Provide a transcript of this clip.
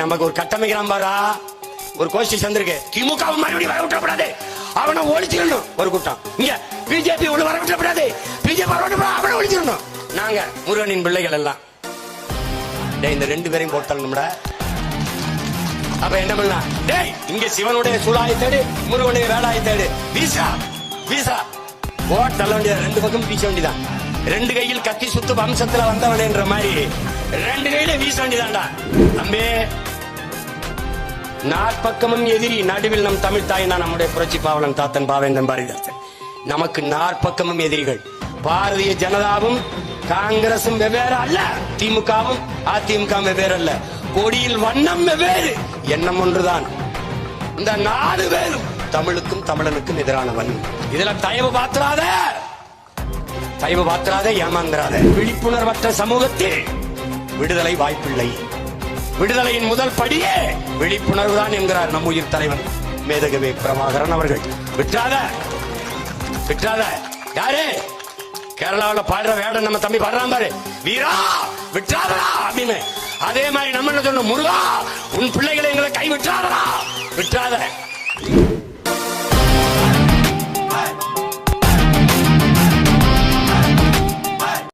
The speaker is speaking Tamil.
நமக்கு ஒரு கட்டமைக்கிறான் பாரா. ஒரு கோஷ்டி சந்திருக்கு திமுக மறுபடியும் வர விட்டப்படாது அவனை ஒழிச்சிடணும். ஒரு கூட்டம். இங்க பிஜேபி உள்ள வர விட்டப்படாது பிஜேபி வர விட்டு அவனை ஒழிச்சிடணும். நாங்க முருகனின் பிள்ளைகள் எல்லாம். டேய் இந்த ரெண்டு பேரையும் போட்டணும்டா அப்ப என்ன பண்ணலாம்? டேய் இங்க சிவனுடைய சூழாயை தேடு முருகனுடைய வேலாயை தேடு. Visa visa. ஓட் தள்ள வேண்டியது ரெண்டு பக்கம் வீச வேண்டியதான் ரெண்டு கையில் கத்தி சுத்து வம்சத்துல வந்தவனேன்ற மாதிரி. ரெண்டு கையில வீச வேண்டியதான்டா தம்பி நாற்பக்கமும் எதிரி நடுவில் நம் தமிழ் தாய் நான் நம்முடைய புரட்சி பாவலன் தாத்தன் பாவேந்தன் பாரதிதாசன். நமக்கு நாற்பக்கமும் எதிரிகள். பாரதிய ஜனதாவும் காங்கிரசும் வெவ்வேறு அல்ல திமுகவும் அதிமுக வெவ்வேறு அல்ல. கொடியில் வண்ணம் வெவ்வேறு எண்ணம் ஒன்றுதான். இந்த நாலு பேரும் தமிழுக்கும் தமிழனுக்கும் எதிரானவன் இதுல தயவு பாத்துறாத தயவு பாத்துறாத ஏமாந்துறாத விழிப்புணர்வற்ற சமூகத்தில் விடுதலை வாய்ப்பில்லை. விடுதலையின் முதல் படியே விழிப்புணர்வு தான் என்கிறார் நம் உயிர் தலைவன் மேதகவே பிரபாகரன் அவர்கள். விட்டாத விட்டாத யாரு? கேரளாவில் பாடுற வேடம் நம்ம தம்பி பாடுறான் பாரு. வீரா விட்டாதரா அப்படின்னு. அதே மாதிரி நம்ம என்ன சொன்னோம் முருகா உன் பிள்ளைகளை எங்களை கை விட்டாதரா விட்டாத